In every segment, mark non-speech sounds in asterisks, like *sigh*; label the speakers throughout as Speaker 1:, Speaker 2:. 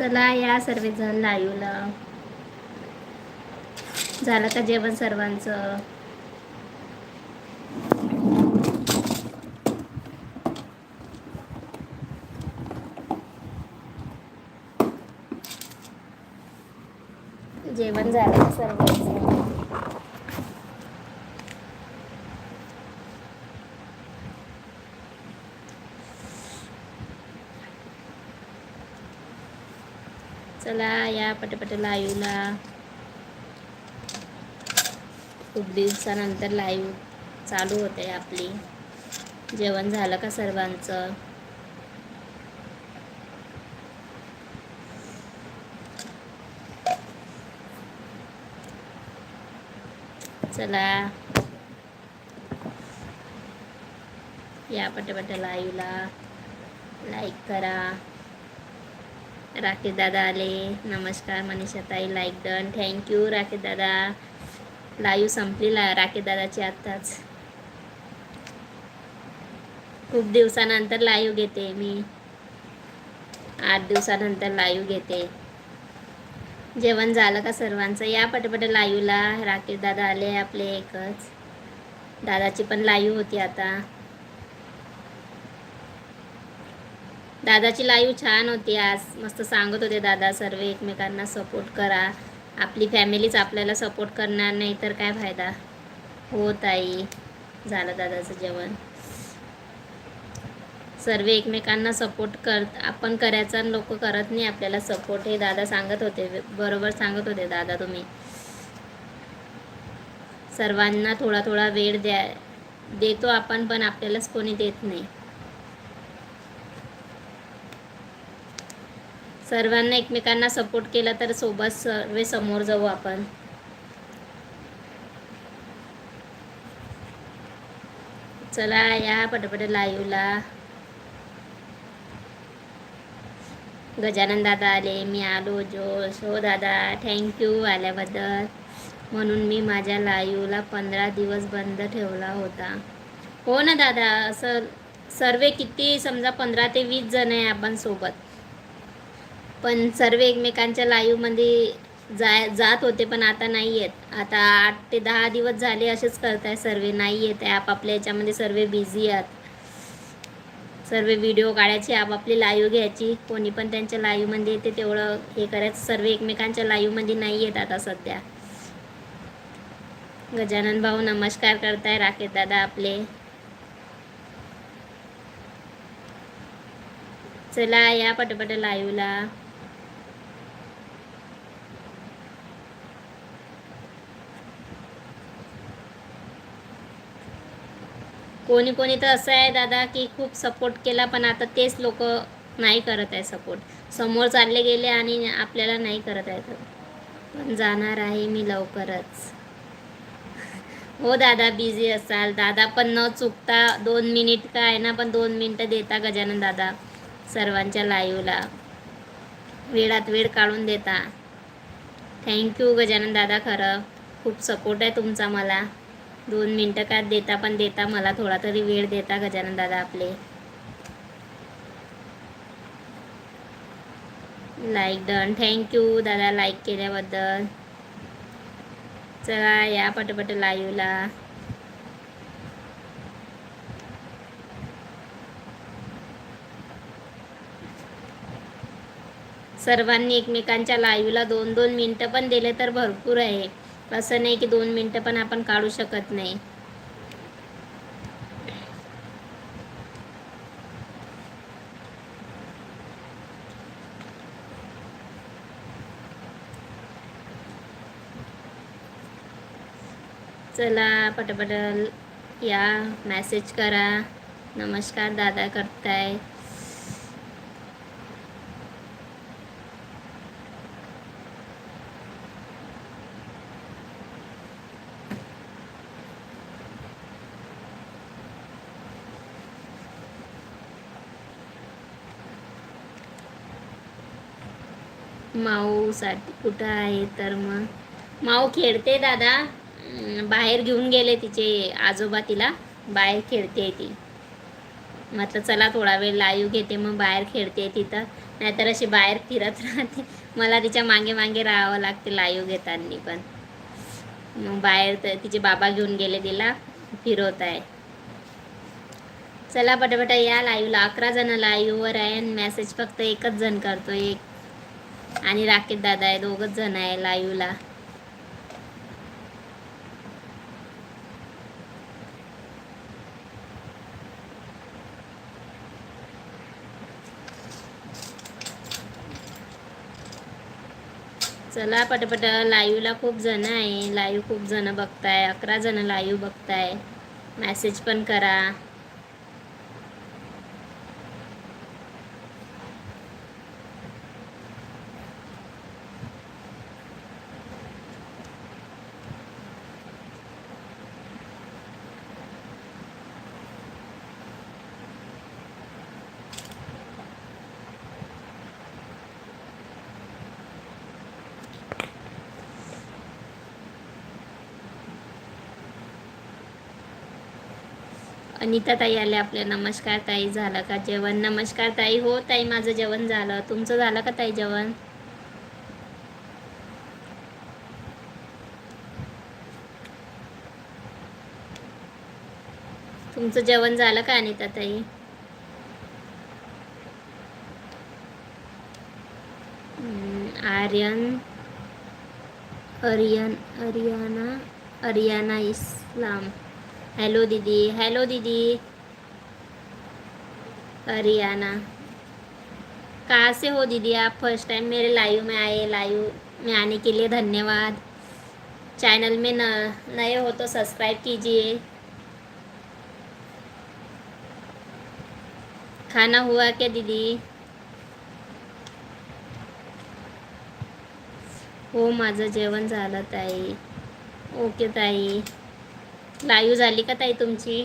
Speaker 1: चला या सर्वजण लाईव्हला झालं का जेवण सर्वांचं जेवण झालं का सर्वांचं चला या पटपट लाईव्हला खूप दिवसानंतर लाईव्ह चालू होते आपली जेवण झालं का सर्वांचं चला या पटपट लाईव्हला लाईक करा राकेश दादा आले. नमस्कार मनीषा ताई लाईक डन थँक्यू राकेश दादा. लाईव्ह संपली ला राकेश दादाची आत्ताच. खूप दिवसानंतर लाईव्ह घेते मी. आठ दिवसानंतर लाईव्ह घेते. जेवण झालं का सर्वांचं? या पटपट लाईव्हला राकेश दादा आले आपले एकच. दादाची पण लाईव्ह होती आता. दादाची लाईव्ह छान होती आज. मस्त सांगत होते दादा सर्व एकमेकांना सपोर्ट करा. आपली फॅमिलीच आपल्याला सपोर्ट करणार नाही तर काय फायदा? हो ताई. झालं दादाचं जेवण. सर्व एकमेकांना सपोर्ट कर आपण करायचा लोक करत नाही आपल्याला सपोर्ट हे दादा सांगत होते. बरोबर सांगत होते दादा तुम्ही. सर्वांना थोडा थोडा वेळ द्या. देतो आपण पण आपल्यालाच कोणी देत नाही. सर्वांना एकमेकांना सपोर्ट केला तर सोबत सर्व समोर जाऊ आपण. चला या पटपट लाईव्हला गजानन दादा आले मी आलो जोश. हो दादा थँक्यू आल्याबद्दल. म्हणून मी माझ्या लाईव्हला पंधरा दिवस बंद ठेवला होता. हो ना दादा असं सर्वे किती समजा पंधरा ते वीस जण आहे आपण सोबत. पण सर्व एकमेकांच्या लाईव्हमध्ये जाय जात होते पण आता नाही येत. आता आठ ते दहा दिवस झाले असेच करत आहे सर्व नाही येत आहे. आपापल्या याच्यामध्ये सर्व बिझी आहेत. सर्व व्हिडिओ काढायचे आपापली लाईव्ह घ्यायची. कोणी पण त्यांच्या लाईव्हमध्ये येते तेवढं हे करायचं. सर्व एकमेकांच्या लाईव्हमध्ये नाही येत आता सध्या. गजानन भाऊ नमस्कार करताय राकेश दादा आपले. चला या पटपट लाईव्हला कोणी कोणी तर असं आहे दादा की खूप सपोर्ट केला पण आता तेच लोक नाही करत आहे सपोर्ट समोर चालले गेले आणि आपल्याला नाही करत आहे पण जाणार आहे मी लवकरच. *laughs* हो दादा बिझी असाल. दादा पण न चुकता दोन मिनिट काय ना पण दोन मिनटं देता गजानन दादा सर्वांच्या लाईव्हला वेळात वेळ काढून देता. थँक्यू गजानन दादा खरं. खूप सपोर्ट आहे तुमचा मला. दोन मिनटं का देता पण देता मला थोडा तरी वेळ देता गजानन दादा आपले. लाईक डन थँक्यू दादा लाईक केल्याबद्दल. चला या पटपट लाईव्हला सर्वांनी एकमेकांच्या लाईव्हला दोन दोन मिनटं पण दिले तर भरपूर आहे. असं नाही की दोन मिनटं पण आपण काढू शकत नाही. चला पटपट या मॅसेज करा. नमस्कार दादा करताय. माऊसाठी कुठं आहे तर मग. माऊ खेळते दादा. बाहेर घेऊन गेले तिचे आजोबा तिला. बाहेर खेळते ती. म्हटलं चला थोडा वेळ लाईव्ह घेते मग बाहेर खेळते तिथं नाहीतर अशी बाहेर फिरत *laughs* राहते. मला तिच्यामागे मागे राहावं लागते लाईव्ह घेताना पण. मग बाहेर तर तिचे बाबा घेऊन गेले तिला. फिरवत आहे. चला पटापटा या लाईव्हला. अकरा जण लाईव्हवर आहे आणि मेसेज फक्त एकच जण करतो एक आणि राकेत दादा आहे दोघच जण आहे लाईव्हला चला पटपट लाईव्हला खूप जण आहे लाईव्ह खूप जण बघताय अकरा जण लाईव्ह बघताय. मेसेज पण करा. अनिता ताई आले आपल्या. नमस्कार ताई झालं का जेवण? नमस्कार ताई. हो ताई माझं जेवण झालं. तुमचं झालं का ताई जेवण? तुमचं जेवण झालं का अनिता ताई? Aryan Ariyan Ariana Ariana Islam. Hello दीदी हेलो दीदी अरियाना कहाँ से हो दीदी आप फर्स्ट टाइम मेरे लाइव में आए लाइव में आने के लिए धन्यवाद। चैनल में न नए हो तो सब्सक्राइब कीजिए। खाना हुआ क्या दीदी हो माझं जेवण झालं ताई. ओके ताई. लाईव्ह झाली का ताई तुमची?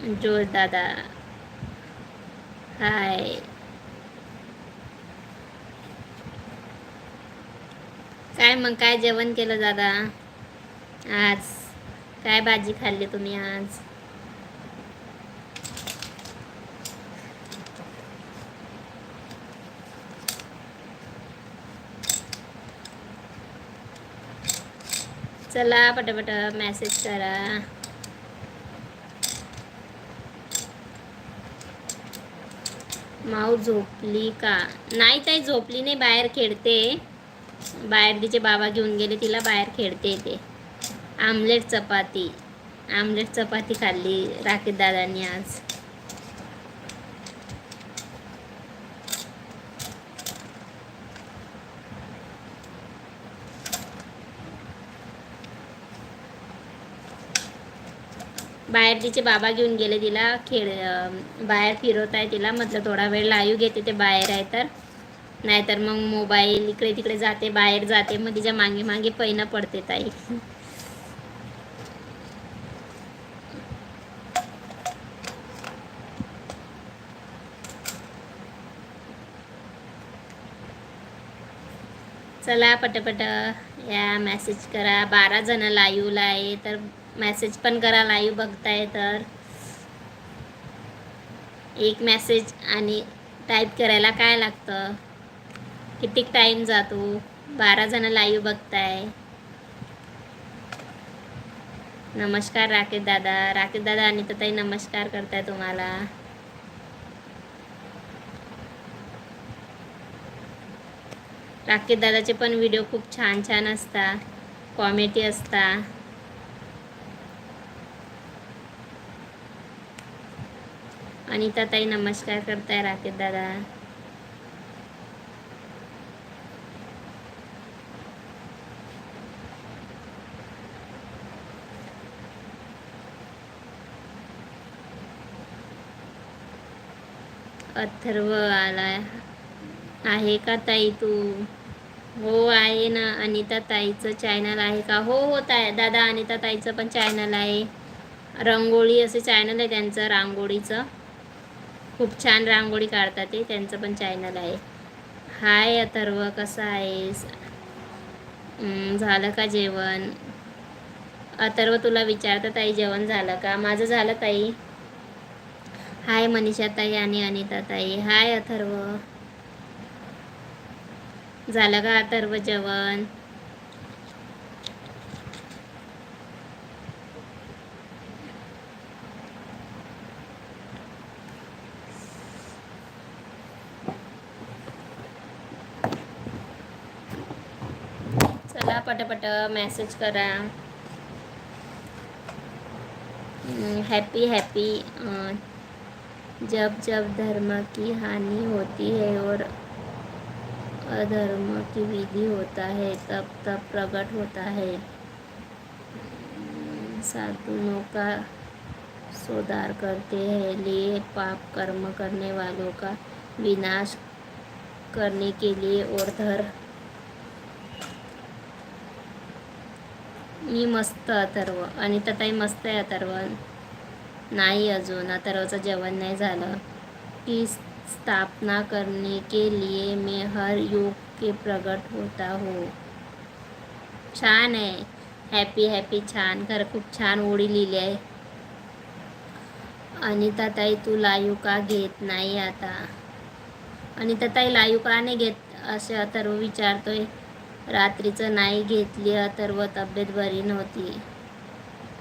Speaker 1: जोश दादा हाय काय मग काय जेवण केलं दादा? आज. काय भाजी खाल्ली तुम्ही आज? चला पटापट मेसेज करा. माऊ झोपली का? नाही ताई झोपली नाही बाहेर खेळते. बाहेर तिचे बाबा घेऊन गेले तिला बाहेर खेळते ते. आमलेट चपाती. आमलेट चपाती खाल्ली राकेश दादांनी आज. बाहेर तिचे बाबा घेऊन गेले तिला खेळ बाहेर फिरवत आहे तिला. म्हटलं थोडा वेळ लाईव्ह घेते ते बाहेर आहे तर. नाहीतर मग मोबाईल इकडे तिकडे जाते बाहेर जाते. मग तिच्यामागे मागे पैना पडते ताई. चला पटपट या मेसेज करा. बारा जण लाईव्हला आहे तर मेसेज पण करा लाईव्ह बघताय तर. एक मेसेज आणि टाईप करायला काय लागतं? किती टाईम जातो? बारा जण लाईव्ह बघताय. नमस्कार राकेश दादा. राकेश दादा आणि ताई नमस्कार करताय तुम्हाला. राकेश दादाचे पण व्हिडिओ खूप छान छान असतात. कॉमेडी असतात. अनिता ताई नमस्कार करताय राकेश दादा. अथर्व आला आहे का ताई तू? हो आहे ना. अनिता ताईचं चॅनल आहे का? हो हो ताई. दादा अनिता ताईचं पण चॅनल आहे. रंगोळी असं चॅनल आहे त्यांचं रांगोळीचं. खूप छान रांगोळी काढतात ते. त्यांचं पण चॅनल आहे. हाय अथर्व कसा आहेस? झालं का जेवण? अथर्व तुला विचारतं ताई जेवण झालं का? माझं झालं ताई. हाय मनीषा ताई आणि अनिता ताई. हाय अथर्व. झालं का अथर्व जेवण? पटापट मेसेज करा हैप्पी हैप्पी जब जब धर्म की हानि होती है और अधर्म की विधि होता है, तब तब प्रकट होता है। साधुओं का सुधार करते हैं, लिए पाप कर्म करने वालों का विनाश करने के लिए और धर मी मस्त अथर्व अनिता ताई मस्त आहे अथर्व. नाही अजून अथर्वचं जेवण नाही झालं. की स्थापना करने के लिए मैं हर युग के प्रकट होता हो. छान आहे. हॅपी हॅपी छान. खरं खूप छान ओळी लिहिली आहे. अनिता ताई तू लायू का घेत नाही आता? अनिता ताई लाईव का नाही घेत? असे अथर्व विचारतोय. रात्रीचं नाही घेतली अथर्व तब्येत बरी नव्हती.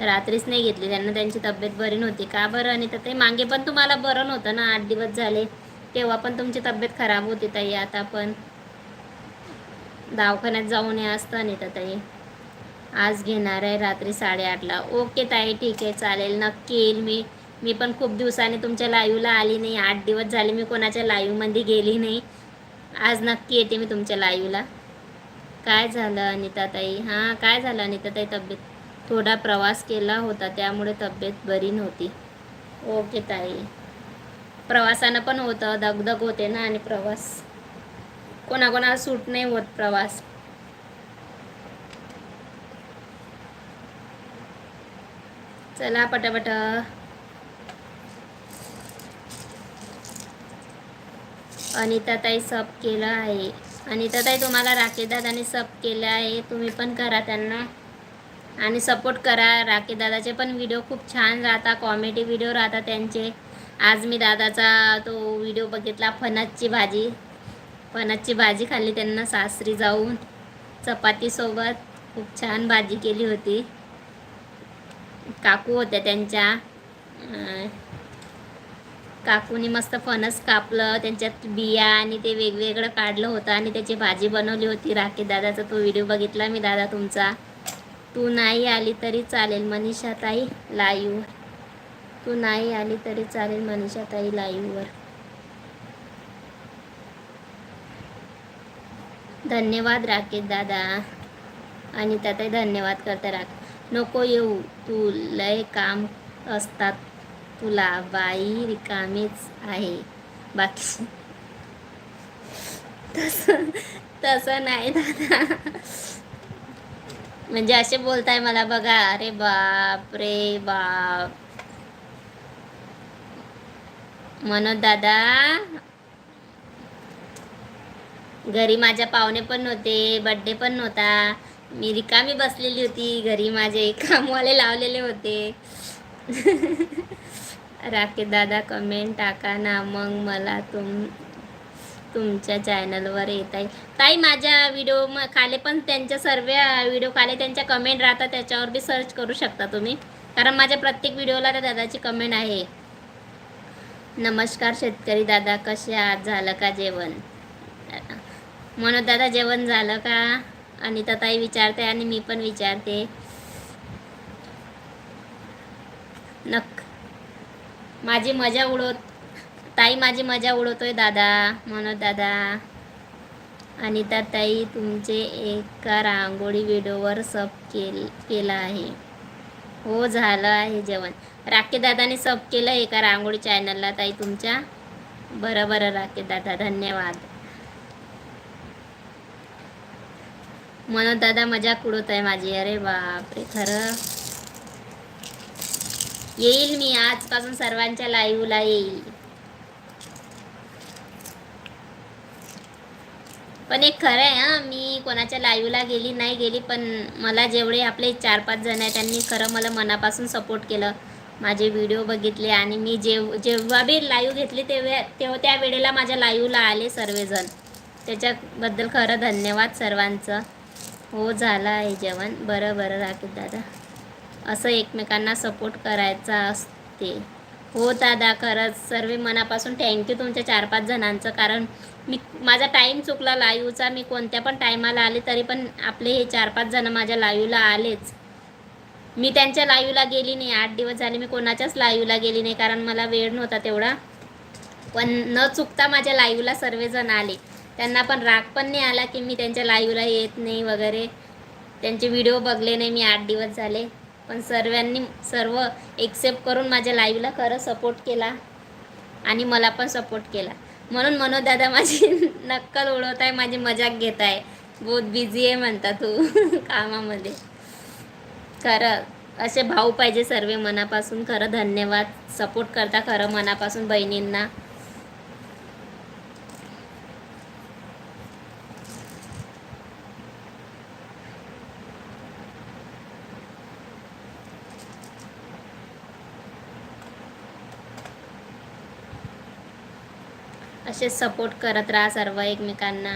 Speaker 1: रात्रीच नाही घेतली त्यांना त्यांची तब्येत बरी नव्हती. का बरं? आणि तर ते मागे पण तुम्हाला बरं नव्हतं ना आठ दिवस झाले. तेव्हा पण तुमची तब्येत खराब होती ताई आता पण. दवाखान्यात जाऊन या असतं आणि तर ताई. आज घेणार आहे रात्री साडेआठला. ओके ताई ठीक आहे चालेल. नक्की येईल मी. मी पण खूप दिवसांनी तुमच्या लाईव्हला आली नाही. आठ दिवस झाले मी कोणाच्या लाईव्हमध्ये गेली नाही. आज नक्की येते मी तुमच्या लाईव्हला. काय झालं अनिताताई? हां काय झालं अनिताताई? तब्येत थोडा प्रवास केला होता त्यामुळे तब्येत बरी नव्हती. ओके ताई. प्रवासानं पण होतं दगदग होते ना आणि प्रवास. कोणाकोणाला सूट नाही होत प्रवास. चला पटापट. अनिताताई सब केलं आहे. आणि ताई तुम्हाला राखीदादाने सब केलं आहे. तुम्ही पण करा त्यांना. आणि सपोर्ट करा. राखीदादाचे पण व्हिडिओ खूप छान राहतात. कॉमेडी व्हिडिओ राहतात त्यांचे. आज मी दादाचा तो व्हिडिओ बघितला फणसची भाजी. फणसची भाजी खाल्ली त्यांना सासरी जाऊन. चपातीसोबत खूप छान भाजी केली होती. काकू होत्या त्यांच्या. काकूनी मस्त फणस कापलं त्यांच्यात बिया आणि ते वेगवेगळं काढलं होतं आणि त्याची भाजी बनवली होती. राखी दादाचा तो व्हिडिओ बघितला मी दादा तुमचा. तू नाही आली तरी चालेल मनीषा ताई लाईव्ह तू नाही आली तरी चालेल मनीषा ताई लाईव्हवर. धन्यवाद राकेश दादा. आणि ताई धन्यवाद करते राख नको येऊ तू लय काम असतात. तुला बाई रिकामीच आहे. बाकी तसं तसं नाही दादा. म्हणजे असे बोलताय मला बघा अरे बाप रे बाप. मनोज दादा घरी माझ्या पाहुणे पण नव्हते बड्डे पण नव्हता. मी रिकामी बसलेली होती घरी माझे *laughs* कामवाले लावलेले होते. *laughs* राकेदादा कमेंट टाका ना. मग मला तुम तुमच्या चॅनलवर येत आहे ताई माझ्या व्हिडिओ म खाली पण त्यांच्या सर्व व्हिडिओ खाले त्यांच्या कमेंट राहतात. त्याच्यावर बी सर्च करू शकता तुम्ही. कारण माझ्या प्रत्येक व्हिडिओला त्या दादाची कमेंट आहे. नमस्कार शेतकरी दादा कसे आहात? झालं का जेवण? म्हणून दादा जेवण झालं का? आणि ताई विचारते आणि मी पण विचारते. नक्की माझी मजा उडवत ताई माझी मजा उडवतोय दादा मनोज दादा. अनिता ताई तुमचे एका रांगोळी व्हिडिओवर सब केल केला आहे. हो झालं आहे जेवण. राखे दादाने सब केलं एका रांगोळी चॅनलला ताई तुमच्या? बरं बरं राकेश दादा धन्यवाद. मनोज दादा मजाक उडवत आहे माझी. अरे बापरे खरं? येईल मी आजपासून सर्वांच्या लाईव्हला येईल. पण एक खरं आहे हां मी कोणाच्या लाईव्हला गेली नाही गेली पण मला जेवढे आपले चार पाच जण आहे त्यांनी खरं मला मनापासून सपोर्ट केलं. माझे व्हिडिओ बघितले आणि मी जेव जेव्हा बी लाईव्ह घेतली तेव्हा तेव्हा त्या वेळेला माझ्या लाईव्हला आले सर्वजण. त्याच्याबद्दल खरं धन्यवाद सर्वांचं. हो झालं आहे जेवण. बरं बरं राखीत दादा. असं एकमेकांना सपोर्ट करायचा असते. हो दादा खरंच सर्व मनापासून थँक्यू तुमच्या चार पाच जणांचं. कारण मी माझा टाईम चुकला लाईव्हचा मी कोणत्या पण टायमाला आले तरी पण आपले हे चार पाच जण माझ्या लाईव्हला आलेच. मी त्यांच्या लाईव्हला गेली नाही. आठ दिवस झाले मी कोणाच्याच लाईव्हला गेली नाही. कारण मला वेळ नव्हता तेवढा. पण न चुकता माझ्या लाईव्हला सर्वजण आले. त्यांना पण राग पण नाही आला की मी त्यांच्या लाईव्हला येत नाही वगैरे. त्यांचे व्हिडिओ बघले नाही मी आठ दिवस झाले. पण सर्वांनी सर्व एक्सेप्ट करून माझ्या लाईव्हला खरं सपोर्ट केला. आणि मला पण सपोर्ट केला. म्हणून मनोज दादा माझी *laughs* नक्कल उडवत आहे माझी मजाक घेत आहे बहुत बिझी आहे म्हणता तू *laughs* कामामध्ये. खरं असे भाऊ पाहिजे सर्व मनापासून. खरं धन्यवाद. सपोर्ट करता खरं मनापासून बहिणींना. असे सपोर्ट करत राहा सर्व एकमेकांना.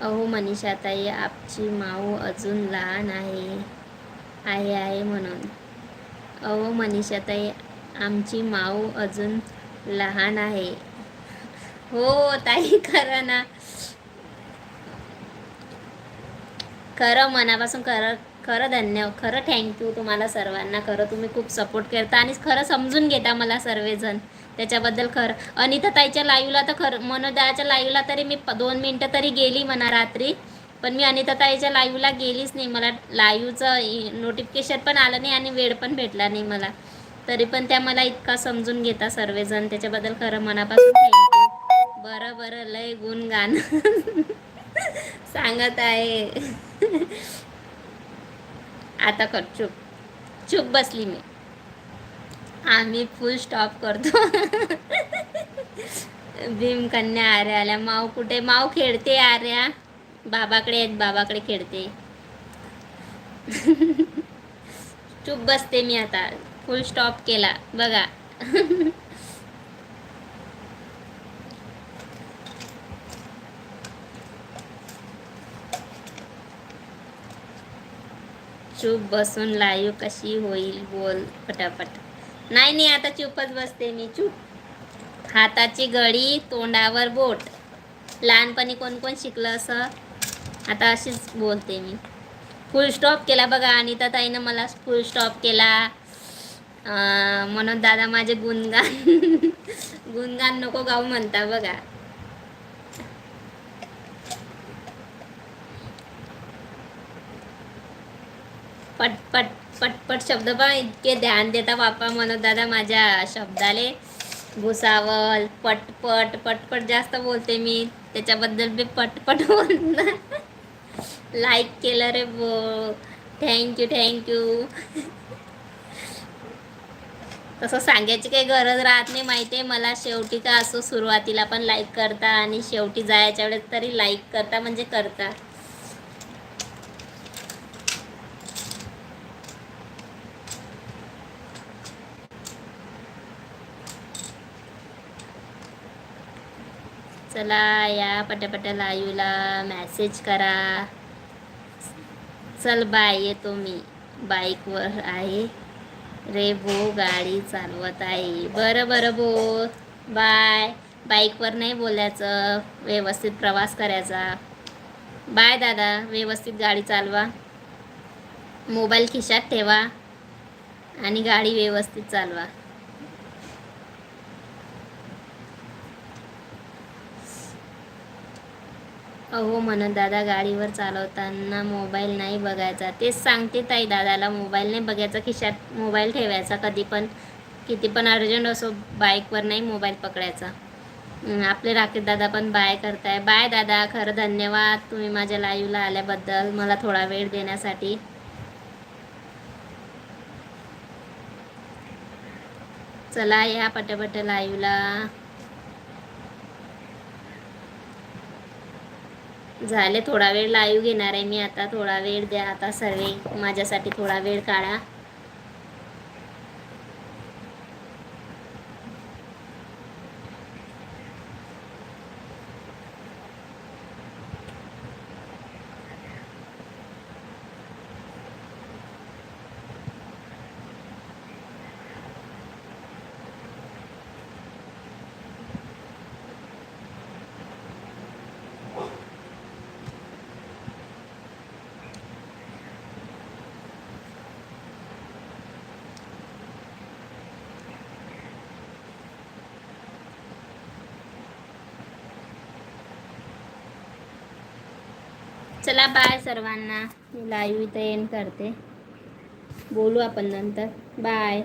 Speaker 1: अहो मनीषाताई आपची माऊ अजून लहान आहे. आहे आहे म्हणून. अहो मनीषाताई आमची माऊ अजून लहान आहे. हो ताई खरं ना. खरं मनापासून खरं खरं धन्य खरं थँक्यू तुम्हाला सर्वांना. खरं तुम्ही खूप सपोर्ट करता आणि खरं समजून घेता मला सर्वजण. त्याच्याबद्दल खरं. अनिता ताईच्या लाईव्हला तर खरं मनोदयाच्या लाईव्हला तरी मी दोन मिनटं तरी गेली म्हणा रात्री. पण मी अनिता ताईच्या लाईव्हला गेलीच नाही. मला लाईव्हचं नोटिफिकेशन पण आलं नाही आणि वेळ पण भेटला नाही मला. तरी पण त्या मला इतका समजून घेता सर्वजण. त्याच्याबद्दल खरं मनापासून थँक्यू बरं बरं. लय गुणगान. *laughs* सांगत आहे. *laughs* आता कर चुप. चुप बसली मी. आम्ही फुल स्टॉप करतो. *laughs* भीम कन्या आर्या आल्या माव कुठे? माव खेळते आर्या. बाबाकडे आहेत बाबाकडे खेळते. *laughs* चुप बसते मी आता. फुल स्टॉप केला. बघा. *laughs* चूप बसून लाईव्ह कशी होईल? बोल पटापट नाही नाही आता चुपच बसते मी चूप. हाताची घडी तोंडावर बोट. लहानपणी कोण कोण शिकलं असं? आता अशीच बोलते मी. फुल स्टॉप केला बघा अनिता ताईनं मला फुल स्टॉप केला. म्हणून दादा माझे गुणगान *laughs* गुणगान नको गाऊ म्हणता बघा. पटपट पटपट शब्द पण इतके ध्यान देता. बापा म्हणत दादा माझ्या शब्दाले भुसावल. पटपट पटपट जास्त बोलते मी. त्याच्याबद्दल बी पटपट बोलणार लाईक केलं रे बो थँक्यू थँक्यू तसं सांगायची काही गरज राहत नाही. माहिती आहे मला शेवटी का असो सुरुवातीला पण लाईक करता आणि शेवटी जायच्या वेळेस तरी लाईक करता म्हणजे करता. चला या पटापटा लाईव्हला मॅसेज करा. चल बाय येतो मी. बाईकवर आहे. रे भो गाडी चालवत आहे. बरं बरं भो. बाय. बाईकवर नाही बोलायचं. व्यवस्थित प्रवास करायचा. बाय दादा व्यवस्थित गाडी चालवा. मोबाईल खिशात ठेवा आणि गाडी व्यवस्थित चालवा. अहो म्हणत दादा गाडीवर चालवताना मोबाईल नाही बघायचा. तेच सांगते ताई दादाला मोबाईल नाही बघायचा खिशात मोबाईल ठेवायचा कधी पण. किती पण अर्जंट असो बाईकवर नाही मोबाईल पकडायचा. आपले राकेश दादा पण बाय करताय. बाय दादा खरं धन्यवाद तुम्ही माझ्या लाईव्हला आल्याबद्दल. मला थोडा वेळ देण्यासाठी. चला या पटापट लाईव्हला झाले थोडा वेळ लाईव्ह घेणार आहे मी आता थोडा वेळ द्या आता सर्वे माझ्यासाठी थोडा वेळ काढा. चला बाय सर्वांना. मी लाईव्ह इथं एंड करते. बोलू आपण नंतर. बाय